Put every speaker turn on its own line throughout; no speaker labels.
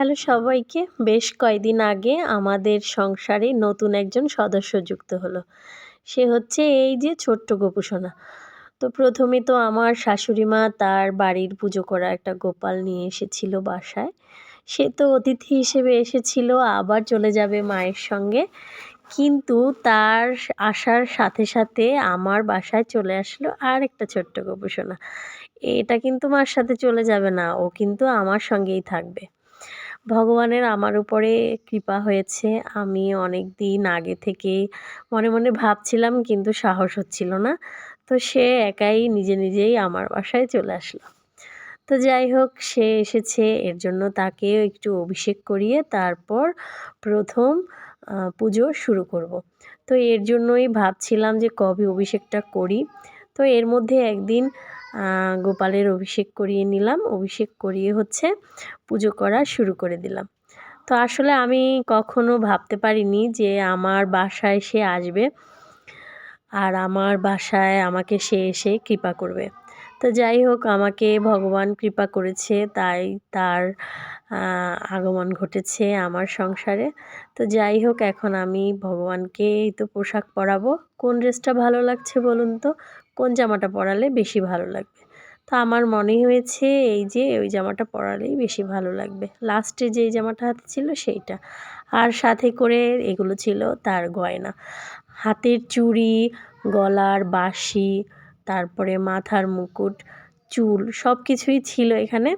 Hello সবাইকে। বেশ কয়দিন আগে আমাদের সংসারে নতুন একজন সদস্য যুক্ত হলো। সে হচ্ছে এই যে ছোট্ট গোপুসোনা তো প্রথমে তো আমার শাশুড়ি মা তার বাড়ির পুজো করা একটা গোপাল নিয়ে এসেছিল বাসায়। সে তো অতিথি হিসেবে এসেছিল, আবার চলে যাবে মায়ের সঙ্গে। কিন্তু তার আসার সাথে সাথে আমার বাসায় চলে আসলো আর একটা ছোট্ট গোপুসোনা এটা কিন্তু মার সাথে চলে যাবে না, ও কিন্তু আমার সঙ্গেই থাকবে। ভগবানের আমার উপরে কৃপা হয়েছে। আমি অনেক দিন আগে থেকে মনে মনে ভাবছিলাম, কিন্তু সাহস হচ্ছিল না। তো সে একাই নিজে নিজেই আমার বাসায় চলে আসলো। তো যাই হোক, সে এসেছে, এর জন্য তাকে একটু অভিষেক করিয়ে তারপর প্রথম পুজো শুরু করব। তো এর জন্যই ভাবছিলাম যে কবে অভিষেকটা করি। তো এর মধ্যে একদিন গোপালের অভিষেক করিয়ে নিলাম। অভিষেক করিয়ে হচ্ছে পুজো করা শুরু করে দিলাম। তো আসলে আমি কখনো ভাবতে পারিনি যে আমার বাসায় সে আসবে। আর আমার বাসায় আমাকে সে এসে কৃপা করবে। তো যাই হোক, আমাকে ভগবান কৃপা করেছে, তাই তার আগমন ঘটেছে আমার সংসারে। তো যাই হোক, এখন আমি ভগবানকে এই তো পোশাক পরাবো। কোন ড্রেসটা ভালো লাগছে বলুন তো? কোন জামাটা পরালে বেশি ভালো লাগবে? তো আমার মনে হয়েছে এই যে, ওই জামাটা পরালেই বেশি ভালো লাগবে। লাস্টে যেই জামাটা হাতে ছিল সেইটা। আর সাথে করে এগুলো ছিল তার গয়না। হাতের চুড়ি, গলার বাঁশি তারপরে মাথার মুকুট, চুল সব কিছুই ছিল এখানে।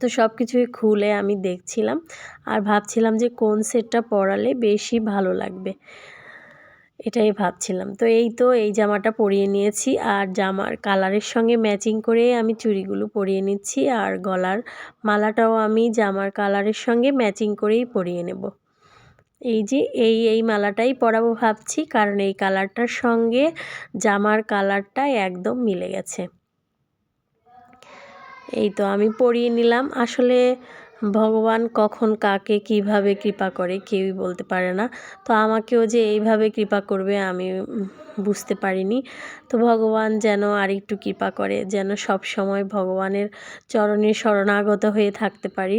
তো সব কিছুই খুলে আমি দেখছিলাম আর ভাবছিলাম যে কোন সেটটা পরালে বেশি ভালো লাগবে। এটাই ভাবছিলাম। তো এই তো এই জামাটা পরিয়ে নিয়েছি আর জামার কালারের সঙ্গে ম্যাচিং করে আমি চুড়িগুলো পরিয়ে নিচ্ছি আর গলার মালাটাও আমি জামার কালারের সঙ্গে ম্যাচিং করেই পরিয়ে নেব। এই যে এই এই মালাটাই পরাবো ভাবছি, কারণ এই কালারটার সঙ্গে জামার কালারটা একদম মিলে গেছে। এই তো আমি পরিয়ে নিলাম। আসলে ভগবান কখন কাকে কীভাবে কৃপা করে কেউই বলতে পারে না। তো আমাকেও যে এইভাবে কৃপা করবে আমি বুঝতে পারিনি। তো ভগবান যেন আর একটু কৃপা করে, যেন সব সময় ভগবানের চরণে শরণাগত হয়ে থাকতে পারি।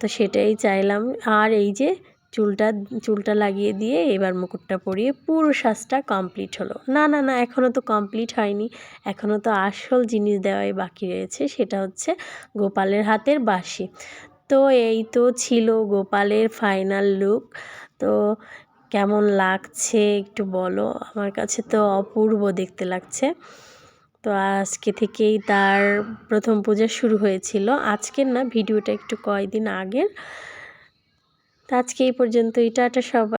তো সেটাই চাইলাম। আর এই যে চুলটা চুলটা লাগিয়ে দিয়ে এবার মুকুটটা পরিয়ে পুরো সাজটা কমপ্লিট হলো। না না না এখনও তো কমপ্লিট হয়নি। এখনও তো আসল জিনিস দেওয়াই বাকি রয়েছে, সেটা হচ্ছে গোপালের হাতের বাঁশি। তো এই তো ছিল গোপালের ফাইনাল লুক তো কেমন লাগছে একটু বলো? আমার কাছে তো অপূর্ব দেখতে লাগছে। তো আজকে থেকেই তার প্রথম পূজা শুরু হয়েছিল। আজকের না, ভিডিওটা একটু কয়দিন আগের। তো আজকে এই পর্যন্তই টাটা সবাই।